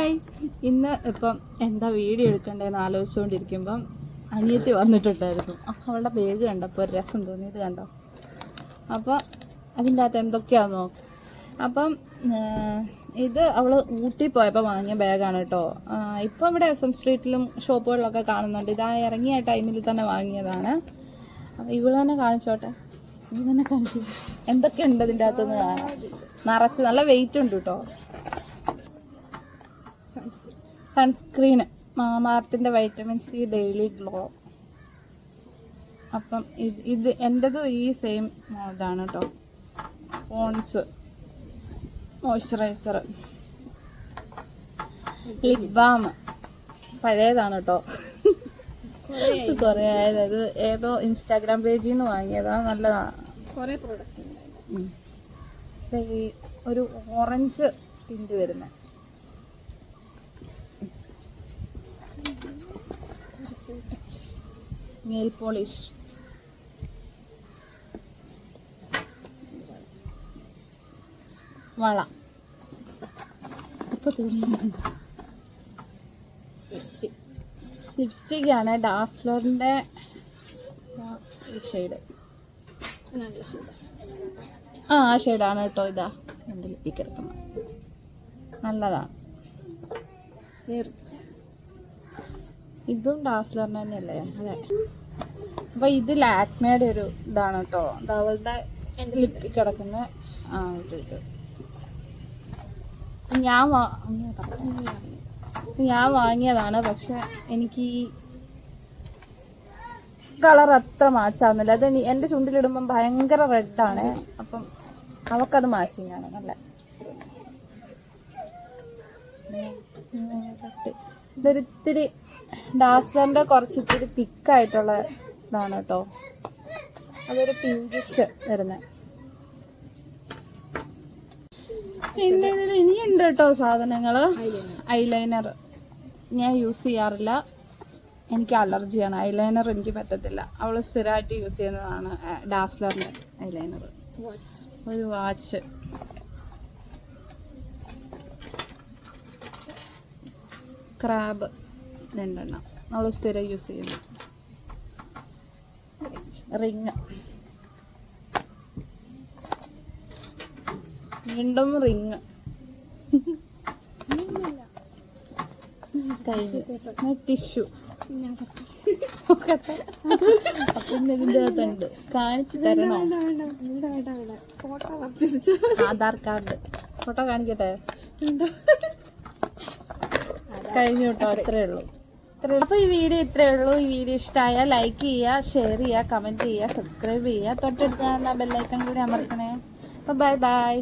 Hi. ഇന്ന് ഇപ്പം എന്താ വീഡിയോ എടുക്കണ്ടേന്ന് ആലോചിച്ചുകൊണ്ടിരിക്കുമ്പം അനിയത്തി വന്നിട്ടുണ്ടായിരുന്നു. അപ്പം അവളുടെ ബാഗ് കണ്ടപ്പോൾ ഒരു രസം തോന്നിയത് കണ്ടോ? അപ്പോൾ അതിന്റെ അകത്ത് എന്തൊക്കെയാണെന്ന് നോക്കും അപ്പം ഇത് അവൾ ഊട്ടി പോയപ്പോൾ വാങ്ങിയ ബാഗാണ് കേട്ടോ ഇപ്പം ഇവിടെ എസ് എം സ്ട്രീറ്റിലും ഷോപ്പുകളിലൊക്കെ കാണുന്നുണ്ട്. ഇതാ ഇറങ്ങിയ ടൈമിൽ തന്നെ വാങ്ങിയതാണ്. ഇവൾ തന്നെ കാണിച്ചോട്ടെ. ഇവ തന്നെ കാണിച്ചു എന്തൊക്കെയുണ്ട് ഇതിന്റെ അകത്തുനിന്ന് നിറച്ച് നല്ല വെയിറ്റ് ഉണ്ട് കേട്ടോ സൺസ്ക്രീന് മാമാർത്തിന്റെ വൈറ്റമിൻ സി ഡെയിലി ഗ്ലോ അപ്പം ഇത് ഇത് എന്റെത് ഈ സെയിം ഇതാണ് കേട്ടോ പോൺസ് മോയ്സ്ചറൈസർ ലിപ് ബാം പഴയതാണ് കേട്ടോ കുറേ ആയത്. ഇത് ഏതോ ഇൻസ്റ്റാഗ്രാം പേജിൽ നിന്ന് വാങ്ങിയതാണ് നല്ലതാണ് കുറേ പ്രോഡക്റ്റ് ഈ ഒരു ഓറഞ്ച് ടിന്റ് വരുന്ന. നെയിൽ പോളിഷ് വള. ഇപ്പൊ ലിപ്സ്റ്റിക് ആണ് ഡാസ്ലറിന്റെ ഷെയ്ഡ് ആ ആ ഷെയ്ഡാണ് കേട്ടോ ഇതാ. എന്റെ കിടക്കുന്നത് നല്ലതാണ്. ഇതും ഡാസ്ലറിന് തന്നെയല്ലേ? അതെ. അപ്പൊ ഇത് ലാക്മയുടെ ഒരു ഇതാണ് കേട്ടോ. അവളുടെ ലിപ്പിൽ കിടക്കുന്ന ആ ഇത്. ഇത് ഞാൻ ഞാൻ വാങ്ങിയതാണ് പക്ഷെ എനിക്ക് ഈ കളർ അത്ര മാച്ചാവുന്നില്ല. അത് എന്റെ എന്റെ ചുണ്ടിലിടുമ്പം ഭയങ്കര റെഡാണ്. അപ്പം അവക്കത് മാച്ചിങ് ആണ് നല്ല. ഇതൊരിത്തിരി ഡാസ്ലറിന്റെ ഡാസ്ലറിന്റെ കുറച്ച് ഇത്തിരി തിക്കായിട്ടുള്ള ഇതാണ് കേട്ടോ. അതൊരു പിങ്കിഷ് വരുന്നത് പിന്നെ ഇതിൽ ഇനിയുണ്ട് കേട്ടോ സാധനങ്ങൾ ഐലൈനർ ഞാൻ യൂസ് ചെയ്യാറില്ല. എനിക്ക് അലർജിയാണ്. ഐലൈനർ എനിക്ക് പറ്റത്തില്ല. അവൾ സ്ഥിരമായിട്ട് യൂസ് ചെയ്യുന്നതാണ് ഡാസ്ലറിന്റെ ഐലൈനർ ഒരു വാച്ച് ക്രാബ് രണ്ടെണ്ണം. അവൾ സ്ഥിരം യൂസ് ചെയ്യുന്നു. റിങ്. വീണ്ടും റിങ്. ടിഷ്യൂ. പിന്നെ ഇതിന്റെ അകത്തുണ്ട്. കാണിച്ചു തരണോ? ആധാർ കാർഡ്. ഫോട്ടോ കാണിക്കട്ടെ? കഴിഞ്ഞു കേട്ടോ അത്രേ ഉള്ളൂ. അപ്പോൾ ഈ വീഡിയോ ഇത്രേ ഉള്ളൂ. ഈ വീഡിയോ ഇഷ്ടമായാൽ ലൈക്ക് ചെയ്യുക ഷെയർ ചെയ്യുക കമന്റ് ചെയ്യുക സബ്സ്ക്രൈബ് ചെയ്യുക. തൊട്ടടുത്ത് ബെല്ലൈക്കൺ കൂടി അമർത്തണേ. അപ്പോൾ ബൈ ബൈ